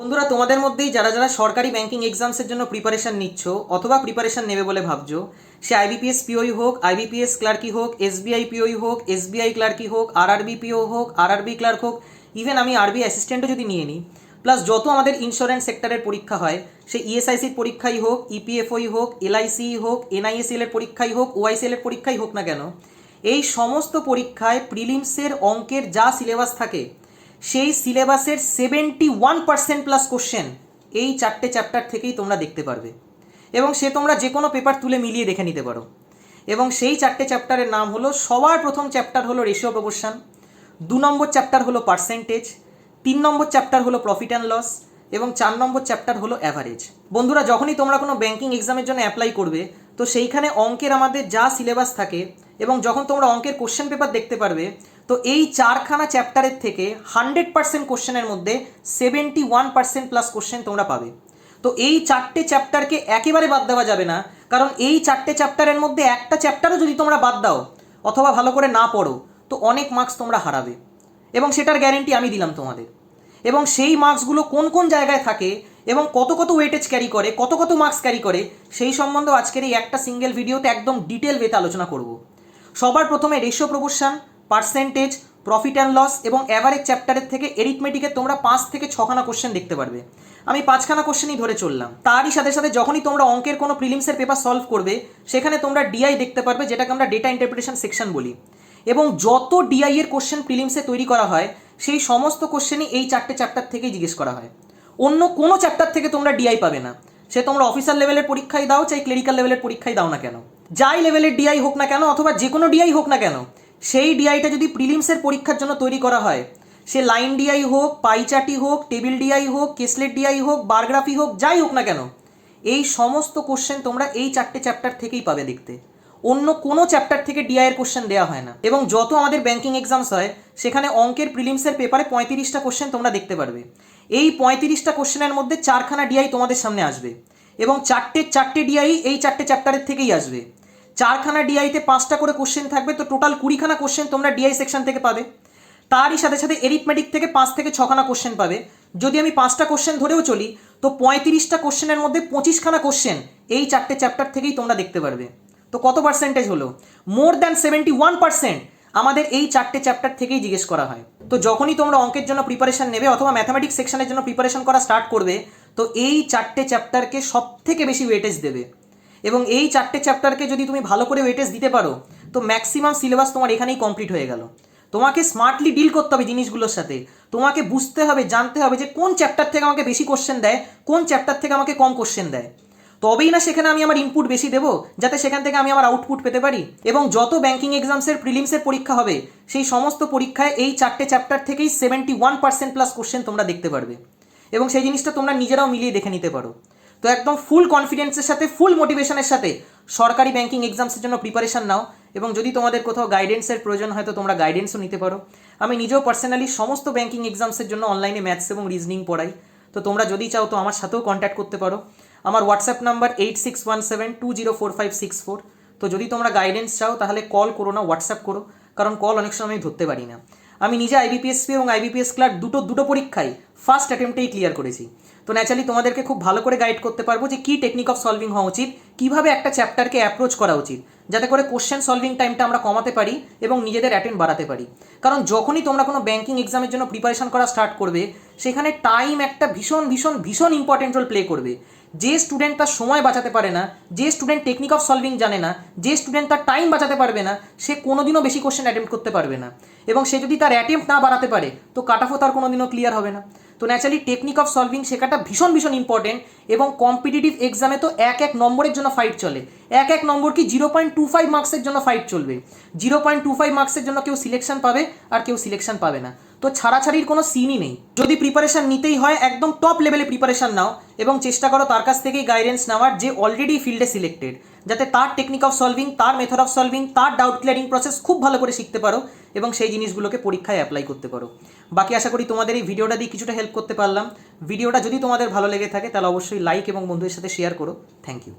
বন্ধুরা, তোমাদের মধ্যেই যারা যারা সরকারি ব্যাংকিং এক্সামসের জন্য প্রিপারেশন নিচ্ছ অথবা প্রিপারেশন নেবে বলে ভাবছ, সে আইবিপিএস পিওই হোক আইবিপিএস ক্লার্কই হোক এসবিআই পিওই হোক এসবিআই ক্লার্কই হোক আরআরবি পিও হোক আরআরবি ক্লার্ক হোক ইভেন আমি আরবি অ্যাসিস্ট্যান্টও যদি নিয়ে নিই প্লাস যত আমাদের ইন্স্যুরেন্স সেক্টরের পরীক্ষা হয়, সে ইএসআইসির পরীক্ষাই হোক ইপিএফওই হোক এলআইসি হোক এনআইএসএল এর পরীক্ষাই হোক ওআইসিএল এর পরীক্ষাই হোক না কেন, এই সমস্ত পরীক্ষায় প্রিলিমসের অঙ্কের যা সিলেবাস থাকে সেই সিলেবাসের seventy one percent plus question এই চারটে চ্যাপ্টার থেকেই তোমরা দেখতে পারবে। এবং সে তোমরা যে কোনো পেপার তুলে মিলিয়ে দেখে নিতে পারো। এবং সেই চারটে চ্যাপ্টারের নাম হলো, সবার প্রথম চ্যাপ্টার হলো রেশিও প্রপোর্শন দু নম্বর চ্যাপ্টার হলো পার্সেন্টেজ তিন নম্বর চ্যাপ্টার হলো প্রফিট অ্যান্ড লস এবং চার নম্বর চ্যাপ্টার হলো অ্যাভারেজ বন্ধুরা, যখনই তোমরা কোনো ব্যাংকিং এক্সামের জন্য অ্যাপ্লাই করবে, তো সেইখানে অঙ্কের আমাদের যা সিলেবাস থাকে এবং যখন তোমরা অঙ্কের কোশ্চেন পেপার দেখতে পারবে, তো এই চারখানা চ্যাপ্টারের থেকে হান্ড্রেড পার্সেন্ট কোশ্চেনের মধ্যে seventy one percent plus question তোমরা পাবে। তো এই চারটে চ্যাপ্টারকে একেবারে বাদ দেওয়া যাবে না, কারণ এই চারটে চ্যাপ্টারের মধ্যে একটা চ্যাপ্টারও যদি তোমরা বাদ দাও, অথবা ভালো করে না পড়ো, তো অনেক মার্কস তোমরা হারাবে। এবং সেটার গ্যারেন্টি আমি দিলাম তোমাদের। এবং সেই মার্কসগুলো কোন কোন জায়গায় থাকে, এবং কত কত ওয়েটেজ ক্যারি করে, কত কত মার্কস ক্যারি করে, সেই সম্বন্ধে আজকের এই একটা সিঙ্গেল ভিডিওতে একদম ডিটেল ওয়েতে আলোচনা করব। সবার প্রথমে ratio proportion percentage profit and loss এবং অ্যাভারেজ চ্যাপ্টারের থেকে এরিথমেটিকের তোমরা পাঁচ থেকে ছখানা কোশ্চেন দেখতে পারবে। আমি পাঁচখানা কোশ্চেনই ধরে চললাম। তারই সাথে সাথে যখনই তোমরা অঙ্কের কোনো প্রিলিমসের পেপার সলভ করবে, সেখানে তোমরা ডিআই দেখতে পারবে, যেটাকে আমরা ডেটা ইন্টারপ্রিটেশন সেকশন বলি। এবং যত ডিআই এর কোশ্চেন প্রিলিমসে তৈরি করা হয়, সেই সমস্ত কোশ্চেনই এই চারটে চ্যাপ্টার থেকেই জিজ্ঞেস করা হয়। অন্য কোনো চ্যাপ্টার থেকে তোমরা ডিআই পাবে না। সে তোমরা অফিসার লেভেলের পরীক্ষায় দাও, চাই ক্লিনিক্যাল লেভেলের পরীক্ষায় দাও না কেন? যাই লেভেলের ডিআই হোক না কেন অথবা যে কোনো ডিআই হোক না কেন, সেই ডিআইটা যদি প্রিলিমসের পরীক্ষার জন্য তৈরি করা হয়, সে লাইন ডিআই হোক পাইচাটি হোক টেবিল ডিআই হোক কেসলেট ডিআই হোক বারগ্রাফি হোক, যাই হোক না কেন, এই সমস্ত কোশ্চেন তোমরা এই চারটে চ্যাপ্টার থেকেই পাবে দেখতে। অন্য কোনো চ্যাপ্টার থেকে ডিআই এর কোশ্চেন দেওয়া হয় না। এবং যত আমাদের ব্যাংকিং এক্সামস হয়, সেখানে অঙ্কের প্রিলিমসের পেপারে পঁয়ত্রিশটা কোশ্চেন তোমরা দেখতে পারবে। এই পঁয়ত্রিশটা কোশ্চেনের মধ্যে চারখানা ডিআই তোমাদের সামনে আসবে। এবং চারটে চারটে ডিআই এই চারটে চ্যাপ্টারের থেকেই আসবে। চারখানা ডিআইতে পাঁচটা করে কোশ্চেন থাকবে, তো টোটাল কুড়িখানা কোশ্চেন তোমরা ডিআই সেকশন থেকে পাবে। তারই সাথে সাথে এরিথমেটিক থেকে পাঁচ থেকে ছখানা কোশ্চেন পাবে। যদি আমি পাঁচটা কোশ্চেন ধরেও চলি, তো পঁয়ত্রিশটা কোশ্চেনের মধ্যে পঁচিশখানা কোশ্চেন এই চারটে চ্যাপ্টার থেকেই তোমরা দেখতে পারবে। তো কত পার্সেন্টেজ হলো? More than seventy one percent আমাদের এই চারটে চ্যাপ্টার থেকেই জিজ্ঞেস করা হয়। তো যখনই তোমরা অঙ্কের জন্য প্রিপারেশন নেবে অথবা ম্যাথামেটিক্স সেকশনের জন্য প্রিপারেশন করা স্টার্ট করবে, তো এই চারটে চ্যাপ্টারকে সব থেকে বেশি ওয়েটেজ দেবে। এবং এই চারটে চ্যাপ্টারকে যদি তুমি ভালো করে ওয়েটেজ দিতে পারো, তো ম্যাক্সিমাম সিলেবাস তোমার এখানেই কমপ্লিট হয়ে গেল। তোমাকে স্মার্টলি ডিল করতে হবে জিনিসগুলোর সাথে। তোমাকে বুঝতে হবে, জানতে হবে যে কোন চ্যাপ্টার থেকে আমাকে বেশি কোশ্চেন দেয়, কোন চ্যাপ্টার থেকে আমাকে কম কোশ্চেন দেয়। তবেই না সেখানে আমি আমার ইনপুট বেশি দেবো, যাতে সেখান থেকে আমি আমার আউটপুট পেতে পারি। এবং যত ব্যাংকিং এক্সামসের প্রিলিমসের পরীক্ষা হবে, সেই সমস্ত পরীক্ষায় এই চারটে চ্যাপ্টার থেকেই seventy one percent plus question তোমরা দেখতে পারবে। এবং সেই জিনিসটা তোমরা নিজেরাও মিলিয়ে দেখে নিতে পারো। তো একদম ফুল কনফিডেন্সের সাথে ফুল মোটিভেশনের সাথে সরকারি ব্যাংকিং এক্সামসের জন্য প্রিপারেশন নাও। এবং যদি তোমাদের কোথাও গাইডেন্সের প্রয়োজন হয়, তো তোমরা গাইডেন্সও নিতে পারো। আমি নিজেও পার্সোনালি সমস্ত ব্যাংকিং এক্সামসের জন্য অনলাইনে ম্যাথস এবং রিজনিং পড়াই। তো তোমরা যদি চাও, তো আমার সাথেও কন্ট্যাক্ট করতে পারো। আমার WhatsApp number eight six one seven two zero four five six four তো যদি তোমরা গাইডেন্স চাও, তাহলে কল করো না হোয়াটসঅ্যাপ করো। কারণ কল অনেক সময় আমি ধরতে পারি না। আমি নিজে আইবিপিএসপি এবং আইবিপিএস ক্লার্ক দুটো দুটো পরীক্ষায় ফার্স্ট অ্যাটেম্পটেই ক্লিয়ার করেছি। তো ন্যাচারালি তোমাদেরকে খুব ভালো করে গাইড করতে পারব যে কী টেকনিক অফ সলভিং হওয়া উচিত, কীভাবে একটা চ্যাপ্টারকে অ্যাপ্রোচ করা উচিত, যাতে করে কোশ্চেন সলভিং টাইমটা আমরা কমাতে পারি এবং নিজেদের অ্যাটেন্ড বাড়াতে পারি। কারণ যখনই তোমরা কোনো ব্যাংকিং এক্সামের জন্য প্রিপারেশন করা স্টার্ট করবে, সেখানে টাইম একটা ভীষণ ভীষণ ভীষণ ইম্পর্টেন্ট রোল প্লে করবে। যে স্টুডেন্ট তার সময় বাঁচাতে পারে না, যে স্টুডেন্ট টেকনিক অফ সলভিং জানে না, যে স্টুডেন্ট তার টাইম বাঁচাতে পারবে না, সে কোনোদিনও বেশি কোশ্চেন অ্যাটেম্প করতে পারবে না। এবং সে যদি তার অ্যাটেম্প না বাড়াতে পারে, তো কাট অফও তার কোনোদিনও ক্লিয়ার হবে না। তো ন্যাচারালি টেকনিক অফ সলভিং শেখাটা ভীষণ ভীষণ ইম্পর্টেন্ট এবং কম্পিটিটিভ এক্সামে তো এক এক নম্বরের জন্য ফাইট চলে। এক এক নম্বর কি জিরো পয়েন্ট টু ফাইভ মার্কসের জন্য ফাইট চলবে। জিরো পয়েন্ট টু ফাইভ মার্কসের জন্য কেউ সিলেকশন পাবে আর কেউ সিলেকশন পাবে না। তো ছাড়াছাড়ির কোনো সিনই নেই। যদি প্রিপারেশান নিতেই হয়, একদম টপ লেভেলে প্রিপারেশান নাও এবং চেষ্টা করো তার কাছ থেকেই গাইডেন্স নেওয়ার যে অলরেডি ফিল্ডে সিলেক্টেড যাতে তার টেকনিক অফ সলভিং তার মেথড অফ সলভিং তার ডাউট ক্লিয়ারিং প্রসেস খুব ভালো করে শিখতে পারো এবং সেই জিনিসগুলোকে পরীক্ষায় অ্যাপ্লাই করতে পারো। বাকি আশা করি তোমাদের এই ভিডিওটা দিয়ে কিছুটা হেল্প করতে পারলাম। ভিডিওটা যদি তোমাদের ভালো লেগে থাকে, তাহলে অবশ্যই লাইক এবং বন্ধুদের সাথে শেয়ার করো। Thank you